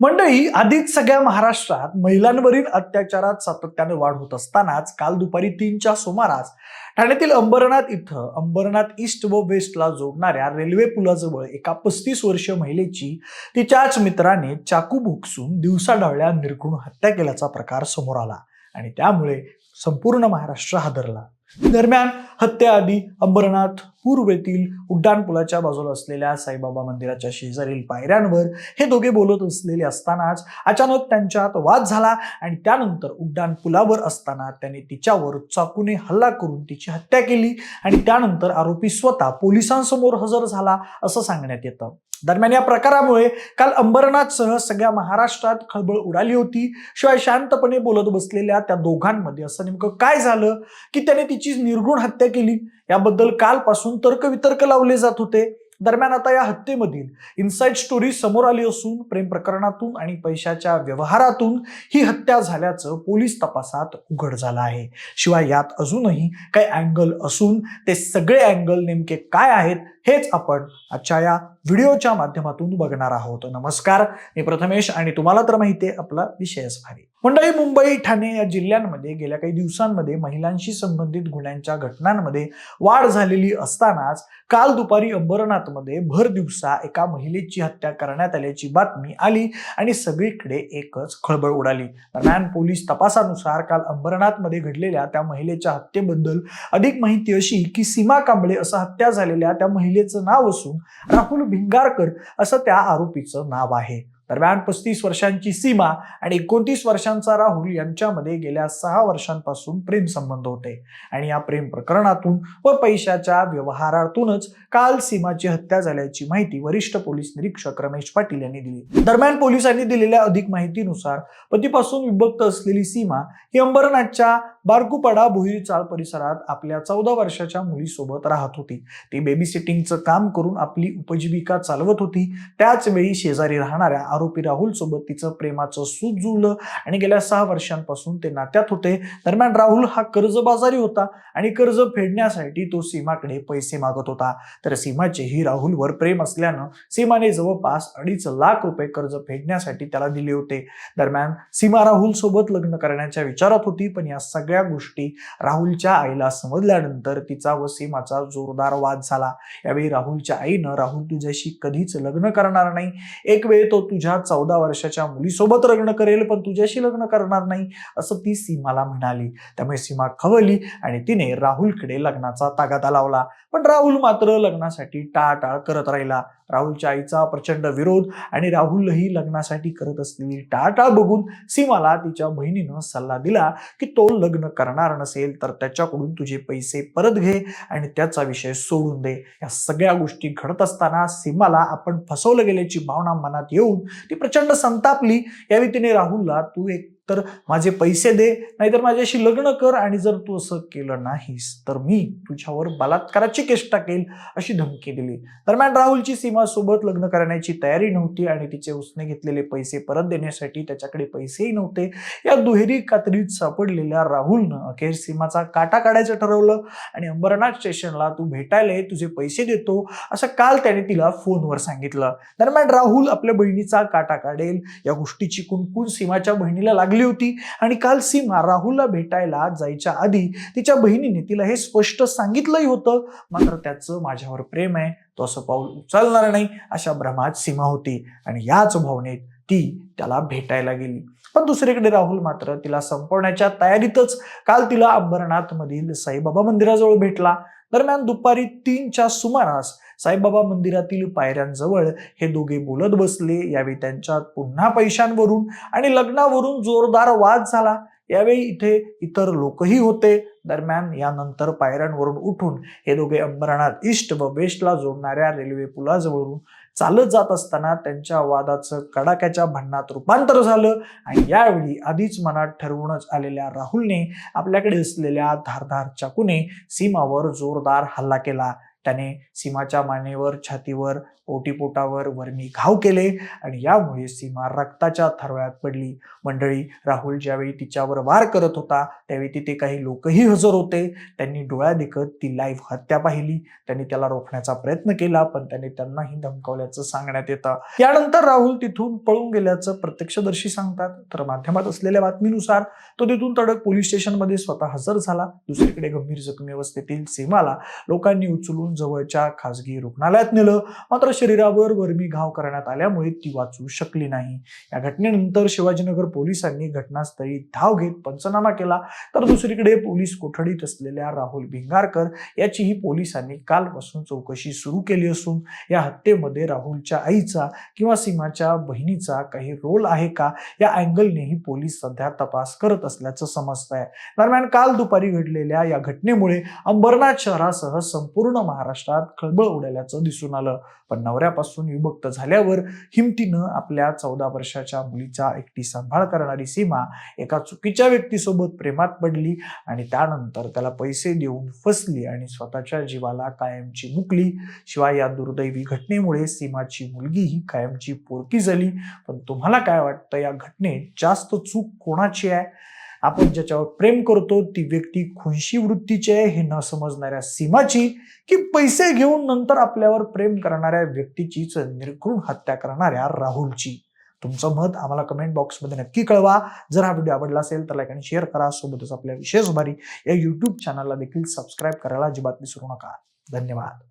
मंडळी आधीच सगळ्या महाराष्ट्रात महिलांवरील अत्याचारात सातत्याने वाढ होत असतानाच काल दुपारी तीनच्या सुमारास ठाण्यातील अंबरनाथ इथं अंबरनाथ ईस्ट व वेस्टला जोडणाऱ्या रेल्वे पुलाजवळ एका पस्तीस वर्षीय महिलेची तिच्याच मित्राने चाकू भुकसून दिवसा दिवसाढवळ्या निर्घृण हत्या केल्याचा प्रकार समोर आला आणि त्यामुळे संपूर्ण महाराष्ट्र हादरला. दरम्यान हत्याआधी अंबरनाथ पूर्व येथील उड्डाणपुलाच्या बाजूला असलेल्या साईबाबा मंदिराच्या शेजारील पायऱ्यांवर हे दोघे बोलत असलेले असतानाच अचानक त्यांच्यात वाद झाला आणि त्यानंतर उड्डाण पुलावर असताना त्याने तिच्यावर चाकूने हल्ला करून तिची हत्या केली आणि त्यानंतर आरोपी स्वतः पोलिसांसमोर हजर झाला असं सांगण्यात येतं. दरम्यान या प्रकारामुळे काल अंबरनाथसह सगळ्या महाराष्ट्रात खळबळ उडाली होती. शिवाय शांतपणे बोलत बसलेल्या त्या दोघांमध्ये असं नेमकं काय झालं की त्याने तिची निर्गुण हत्या केली. याबद्दल कालपासून तर्कवितर्क लावले जात होते. दरम्यान आता या हत्येमधील इन्साइड स्टोरी समोर आली असून प्रेम प्रकरणातून आणि पैशाच्या व्यवहारातून ही हत्या झाल्याचं पोलीस तपासात उघड झालं आहे. शिवाय यात अजूनही काही अँगल असून ते सगळे अँगल नेमके काय आहेत हेच आपण आजच्या या व्हिडिओच्या माध्यमातून बघणार आहोत. नमस्कार. मी प्रथमेश आणि तुम्हाला तर माहिती आहे आपला विषयच भारी मंडळी मुंबई ठाणे या जिल्ह्यांमध्ये गेल्या काही दिवसांमध्ये महिलांशी संबंधित गुन्ह्यांच्या घटनांमध्ये वाढ झालेली असतानाच काल दुपारी अंबरनाथमध्ये भर दिवसा एका महिलेची हत्या करण्यात आल्याची बातमी आली आणि सगळीकडे एकच खळबळ उडाली. दरम्यान पोलीस तपासानुसार काल अंबरनाथमध्ये घडलेल्या त्या महिलेच्या हत्येबद्दल अधिक माहिती अशी की सीमा कांबळे असं हत्या झालेल्या त्या महिलेचं नाव असून राहुल भिंगारकर असं त्या आरोपीचं नाव आहे. दरम्यान पस्तीस वर्षांची सीमा आणि एकोणतीस वर्षांचा राहुल यांच्यामध्ये गेल्या सहा वर्षांपासून प्रेम संबंध होते. आणि या प्रेम प्रकरणातून व पैशाच्या व्यवहारातूनच काल सीमाची हत्या झाल्याची माहिती वरिष्ठ पोलीस निरीक्षक रमेश पाटील यांनी दिली. दरम्यान पोलिसांनी दिलेल्या अधिक माहितीनुसार पतीपासून विभक्त असलेली सीमा ही अंबरनाथच्या बारकुपाडा भुईचाळ परिसरात आपल्या चौदा वर्षाच्या मुलीसोबत राहत होती. ती बेबी सिटिंगचं काम करून आपली उपजीविका चालवत होती. त्याच वेळी शेजारी राहणाऱ्या आरोपी राहुल सोबत तिचं प्रेमाचं सूत जुळलं आणि गेल्या सहा वर्षांपासून ते नात्यात होते. दरम्यान राहुल हा कर्जबाजारी होता आणि कर्ज फेडण्यासाठी तो सीमाकडे पैसे मागत होता. तर सीमाचेही राहुलवर प्रेम असल्यानं सीमाने जवळपास अडीच लाख रुपये कर्ज फेडण्यासाठी त्याला दिले होते. दरम्यान सीमा राहुल सोबत लग्न करण्याच्या विचारात होती पण या सगळ्या गोष्टी राहुलच्या आईला समजल्यानंतर तिचा व सीमाचा जोरदार वाद झाला. यावेळी राहुलच्या आईनं राहुल तुझ्याशी कधीच लग्न करणार नाही. एक वेळ तो तुझ्या चौदा वर्षाच्या मुलीसोबत लग्न करेल पण तुझ्याशी लग्न करणार नाही असं ती सीमाला म्हणाली. त्यामुळे सीमा खवली आणि तिने राहुलकडे लग्नाचा तागादा लावला. पण राहुल मात्र लग्नासाठी टाळाटाळ करत राहिला. राहुलच्या आईचा प्रचंड विरोध आणि राहुलही लग्नासाठी करत असलेली टाळाटाळ बघून सीमाला तिच्या बहिणीनं सल्ला दिला की तो लग्न करणार नसेल तर त्याच्याकडून तुझे पैसे परत घे आणि त्याचा विषय सोडून दे. या सगळ्या गोष्टी घडत असताना सीमाला आपण फसवलं गेल्याची भावना मनात येऊन ती प्रचंड संतापली. यावेळी तिने राहुलला तू एक तर माझे पैसे दे नाहीतर माझ्याशी लग्न कर आणि जर तू असं केलं नाहीस तर मी तुझ्यावर बलात्काराची केस टाकेल अशी धमकी दिली. दरम्यान राहुलची सीमासोबत लग्न करण्याची तयारी नव्हती आणि तिचे उसने घेतलेले पैसे परत देण्यासाठी त्याच्याकडे पैसेही नव्हते. या दुहेरी कात्रीत सापडलेल्या राहुलनं अखेर सीमाचा काटा काढायचं ठरवलं आणि अंबरनाथ स्टेशनला तू भेटायला ये, तुझे पैसे देतो असं काल त्याने तिला फोनवर सांगितलं. दरम्यान राहुल आपल्या बहिणीचा काटा काढेल या गोष्टीची कुणकुण सीमाच्या बहिणीला लागली. होती. आणि काल सीमा राहुलला भेटायला जायच्या आधी तिच्या बहिणीने तिला हे स्पष्ट सांगितलंही होतं. मात्र त्याचं माझ्यावर प्रेम आहे. तो असं पाऊल उचलणार नाही अशा भ्रमात सीमा होती. आणि याच भावनेत ती त्याला भेटायला गेली. पण दुसरीकडे राहुल मात्र तिला संपवण्याच्या तयारीतच काल तिला अंबरनाथ मधील साईबाबा मंदिराजवळ भेटला. दरम्यान दुपारी तीनच्या सुमारास साईबाबा मंदिरातील पायऱ्यांजवळ हे दोघे बोलत बसले. यावेळी त्यांच्यात पुन्हा पैशांवरून आणि लग्नावरून जोरदार वाद झाला. यावेळी इथे इतर लोकही होते. दरम्यान यानंतर पायऱ्यांवरून उठून हे दोघे अंबरनाथ ईस्ट व वेस्टला जोडणाऱ्या रेल्वे पुलाजवळून चालत जात असताना त्यांच्या वादाचं कडाक्याच्या भांडणात रूपांतर झालं आणि यावेळी आधीच मनात ठरवूनच आलेल्या राहुलने आपल्याकडे असलेल्या धारधार चाकूने सीमावर जोरदार हल्ला केला. त्याने सीमाच्या मानेवर छातीवर ओटीपोटावर वर्मी घाव केले आणि यामुळे सीमा रक्ताच्या थरवळ्यात पडली. मंडळी राहुल ज्यावेळी तिच्यावर वार करत होता त्यावेळी तिथे काही लोकही हजर होते. त्यांनी डोळ्या देखत ती लाईव्ह हत्या पाहिली. त्यांनी त्याला रोखण्याचा प्रयत्न केला पण त्याने त्यांनाही धमकावल्याचं सांगण्यात येतं. यानंतर राहुल तिथून पळून गेल्याचं प्रत्यक्षदर्शी सांगतात. तर माध्यमात असलेल्या बातमीनुसार तो तिथून तडक पोलीस स्टेशनमध्ये स्वतः हजर झाला. दुसरीकडे गंभीर जखमी अवस्थेतील सीमाला लोकांनी उचलून जवळच्या खासगी रुग्णालयात नेलं. मात्र शरीरावर वर्मी घाव करण्यात आल्यामुळे ती वाचू शकली नाही. या घटनेनंतर शिवाजीनगर पोलिसांनी घटनास्थळी धाव घेत पंचनामा केला. तर दुसरीकडे पोलीस कोठडीत असलेल्या राहुल भिंगारकर याचीही पोलिसांनी कालपासून चौकशी सुरू केली असून या हत्येमध्ये राहुलच्या आईचा किंवा सीमाच्या बहिणीचा काही रोल आहे का? या अँगलनेही पोलीस सध्या तपास करत असल्याचं समजत आहे दरम्यान काल दुपारी घडलेल्या या घटनेमुळे अंबरनाथ शहरासह संपूर्ण महाराष्ट्रात खळबळ उडाल्याचं दिसून आलं. पण नवऱ्यापासून विभक्त झाल्यावर हिमतीनं आपल्या चौदा वर्षाच्या मुलीचा एकटी सांभाळ करणारी सीमा एका चुकीच्या व्यक्तीसोबत प्रेमात पडली आणि त्यानंतर त्याला पैसे देऊन फसली आणि स्वतःच्या जीवाला कायमची मुकली. शिवाय या दुर्दैवी घटनेमुळे सीमाची मुलगी ही कायमची पोरकी झाली. पण तुम्हाला काय वाटतं या घटनेत जास्त चूक कोणाची आहे? आपण ज्याच्यावर प्रेम करतो ती व्यक्ती खुनशी वृत्तीची आहे हे न समजणाऱ्या सीमाची की पैसे घेऊन नंतर आपल्यावर प्रेम करणाऱ्या व्यक्तीचीच निर्घृण हत्या करणाऱ्या राहुलची. तुमचं मत आम्हाला कमेंट बॉक्समध्ये नक्की कळवा. जर हा व्हिडिओ आवडला असेल तर लाईक आणि शेअर करा. सोबतच आपल्या विशेष भारी या यूट्यूब चॅनलला देखील सबस्क्राईब करायला अजिबात विसरू नका. धन्यवाद.